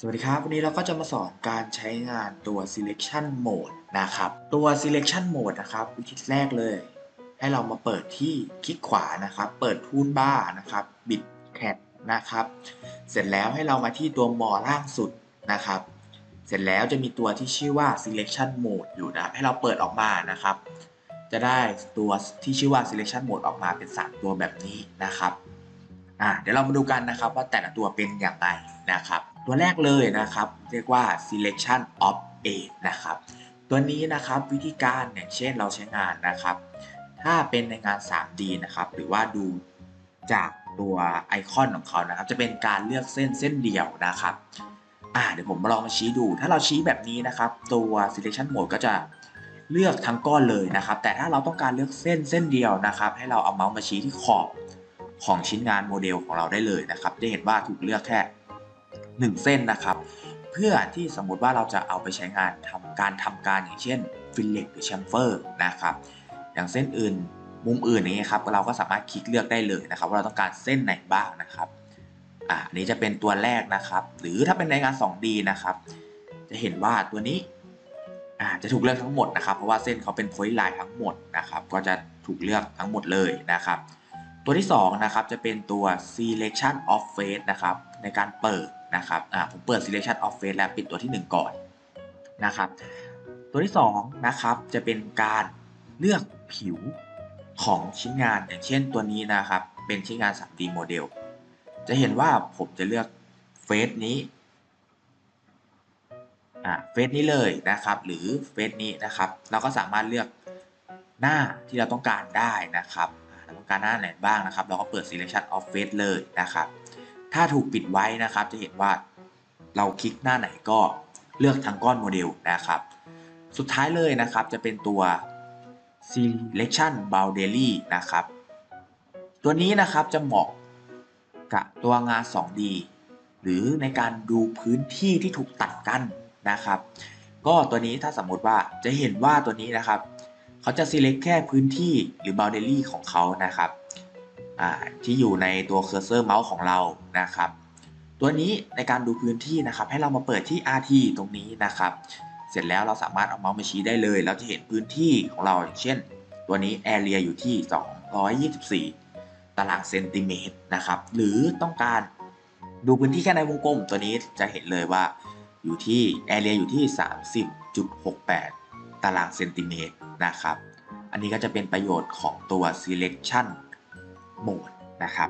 สวัสดีครับ วันนี้เราก็จะมาสอนการใช้งานตัว selection mode นะครับ ตัว selection mode นะครับ วิธีแรกเลย ให้เรามาเปิดที่คลิกขวานะครับ เปิดทูนบานะครับ บิดแคทนะครับ เสร็จแล้วให้เรามาที่ตัวมอล่างสุดนะครับ เสร็จแล้วจะมีตัวที่ชื่อว่า selection mode อยู่นะครับให้เราเปิดออกมานะครับ จะได้ตัวที่ชื่อว่า selection mode ออกมาเป็น 3 ตัวแบบนี้นะครับ อ่าเดี๋ยวเรามาดูกันนะครับว่าแต่ละตัวเป็นอย่างไรนะครับ ตัวแรกเลยนะครับ เรียกว่า selection of a นะครับ ตัวนี้นะครับวิธีการอย่างเช่นเราใช้งานนะครับ ถ้าเป็นในงาน 3D นะครับ หรือว่าดูจากตัวไอคอนของเขานะครับ จะเป็นการเลือกเส้นเส้นเดียวนะครับอ่าเดี๋ยวผมลองมาชี้ดู ถ้าเราชี้แบบนี้นะครับ ตัว selection mode ก็จะเลือกทั้งก้อนเลยนะครับ แต่ถ้าเราต้องการเลือกเส้นเส้นเดียวนะครับ ให้เราเอาเมาส์มาชี้ที่ขอบของชิ้นงานโมเดลของเราได้เลยนะครับ จะเห็นว่าถูกเลือกแค่ 1 เส้นนะครับ เพื่อที่สมมุติว่าเราจะเอาไปใช้งานทำการทำการอย่างเช่นฟิลเล็ตหรือแชมเฟอร์นะครับ อย่างเส้นอื่นมุมอื่นนี้ครับเราก็สามารถคลิกเลือกได้เลยนะครับ ว่าเราต้องการเส้นไหนบ้างนะครับอ่าอันนี้จะเป็นตัวแรกนะครับ หรือถ้าเป็นในงาน 2D นะครับ จะเห็นว่าตัวนี้อ่าจะถูกเลือกทั้งหมดนะครับ เพราะว่าเส้นเขาเป็น point line ทั้งหมดนะครับ ก็จะถูกเลือกทั้งหมดเลยนะครับ ตัวที่2นะครับจะเป็นตัว selection of face นะครับ ในการเปิด นะครับอ่าผมเปิด selection of face แล้วปิดตัวที่ 1 ก่อนนะครับตัวที่2นะครับจะเป็นการเลือกผิวของชิ้นงานอย่างเช่นตัวนี้นะครับ เป็นชิ้นงาน 3D โมเดลจะเห็นว่าผมจะเลือกเฟสนี้อ่าเฟสนี้เลยนะครับ หรือเฟสนี้นะครับ เราก็สามารถเลือกหน้าที่เราต้องการได้นะครับเราต้องการหน้าไหนบ้างนะครับ เราก็เปิด selection of face เลยนะครับ ถ้าถูกปิดไว้นะครับ จะเห็นว่าเราคลิกหน้าไหนก็เลือกทั้งก้อนโมเดลนะครับ สุดท้ายเลยนะครับจะเป็นตัว selection boundary นะครับ ตัวนี้นะครับจะเหมาะกับตัวงาน 2D หรือในการดูพื้นที่ที่ถูกตัดกันนะครับ ก็ตัวนี้ถ้าสมมติว่าจะเห็นว่าตัวนี้นะครับ เขาจะ select แค่พื้นที่หรือ boundary ของเขานะครับ ที่อยู่ในตัวเคอร์เซอร์เมาส์ของเรานะครับ ตัวนี้ในการดูพื้นที่นะครับ ให้เรามาเปิดที่ RT ตรงนี้นะครับ เสร็จแล้วเราสามารถเอาเมาส์มาชี้ได้เลยเราจะเห็นพื้นที่ของเราอย่างเช่น ตัวนี้ area อยู่ที่ 224 ตารางเซนติเมตรนะครับ หรือต้องการดูพื้นที่แค่ในวงกลม ตัวนี้จะเห็นเลยว่าอยู่ที่ area อยู่ที่ 30.68 ตารางเซนติเมตรนะครับ อันนี้ก็จะเป็นประโยชน์ของตัว selection โบสถ์นะครับ